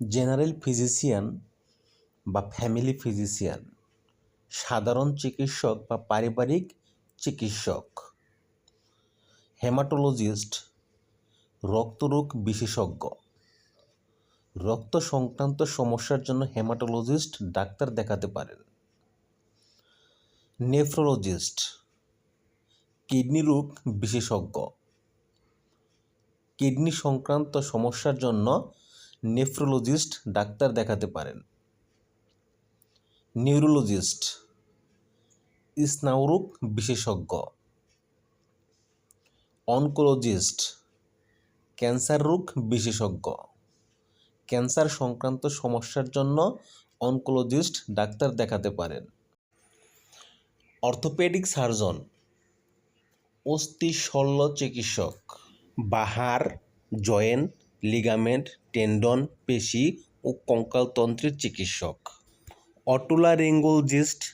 General physician বা family physician, সাধারণ চিকিৎসক বা পারিবারিক চিকিৎসক, হেমাটোলজিস্ট, রক্তরোগ বিশেষজ্ঞ। রক্ত সংক্রান্ত সমস্যার জন্য হেমাটোলজিস্ট ডাক্তার দেখাতে পারেন। নেফ্রোলজিস্ট, কিডনি রোগ বিশেষজ্ঞ। কিডনি সংক্রান্ত সমস্যার জন্য নেফ্রোলজিস্ট ডাক্তার দেখাতে পারেন। নিউরোলজিস্ট স্নায়ুরোগ বিশেষজ্ঞ। অনকোলজিস্ট ক্যান্সার রোগ বিশেষজ্ঞ। ক্যান্সার সংক্রান্ত সমস্যার জন্য অনকোলজিস্ট ডাক্তার দেখাতে পারেন। অর্থোপেডিক সার্জন অস্থি শল্য চিকিৎসক। বাহার জয়েন্ট লিগামেন্ট টেন্ডন পেশি ও কঙ্কালতন্ত্রের চিকিৎসক। অটোলারিঙ্গোলজিস্ট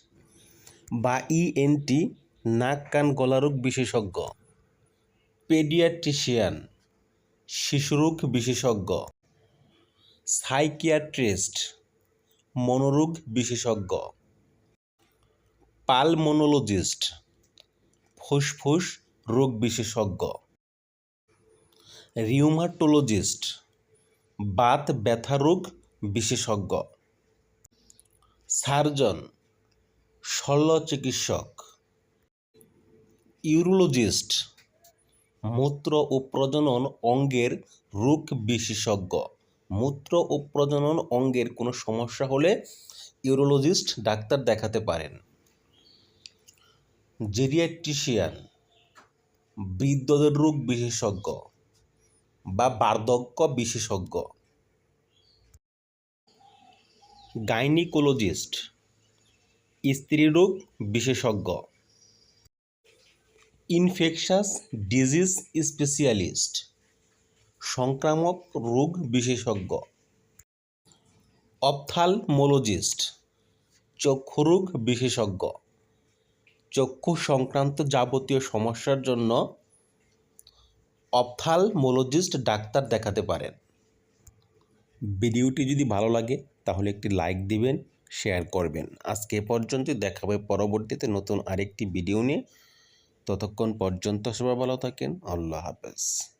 বা ইএনটি নাক, কান গলারোগ বিশেষজ্ঞ। পেডিয়াট্রিশিয়ান শিশুরোগ বিশেষজ্ঞ। সাইকিয়াট্রিস্ট, মনোরোগ বিশেষজ্ঞ। পালমোনোলজিস্ট, ফুসফুস রোগ বিশেষজ্ঞ। রিউমাটোলজিস্ট বাত ব্যথা রোগ বিশেষজ্ঞ। সার্জন শল্য চিকিৎসক। ইউরোলজিস্ট, মূত্র ও প্রজনন অঙ্গের রোগ বিশেষজ্ঞ। মূত্র ও প্রজনন অঙ্গের কোনো সমস্যা হলে ইউরোলজিস্ট ডাক্তার দেখাতে পারেন। জেরিয়াট্রিশিয়ান বৃদ্ধদের রোগ বিশেষজ্ঞ। বা বার্ধক্য বিশেষজ্ঞ। গাইনিকোলজিস্ট, স্ত্রীরোগ বিশেষজ্ঞ। ইনফেকশাস ডিজিজ স্পেশালিস্ট সংক্রামক রোগ বিশেষজ্ঞ। অপথালমোলজিস্ট, চক্ষুরোগ বিশেষজ্ঞ। চক্ষু সংক্রান্ত যাবতীয় সমস্যার জন্য অপথালমোলজিস্ট ডাক্তার দেখাতে পারেন। ভিডিওটি যদি ভালো লাগে, তাহলে একটি লাইক দিবেন, শেয়ার করবেন। আজকে পর্যন্ত দেখা হবে পরবর্তীতে নতুন আরেকটি ভিডিও নিয়ে। ততক্ষণ পর্যন্ত সবাই ভালো থাকেন, আল্লাহ হাফেজ।